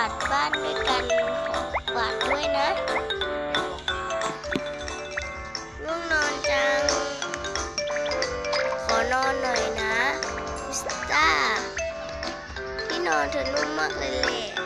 าด้วยกันฝากด้วยนะง่วงนอนจัง ขอนอนหน่อยนะมิสต้าที่นอนเธอนุ่มมากเลยแหละ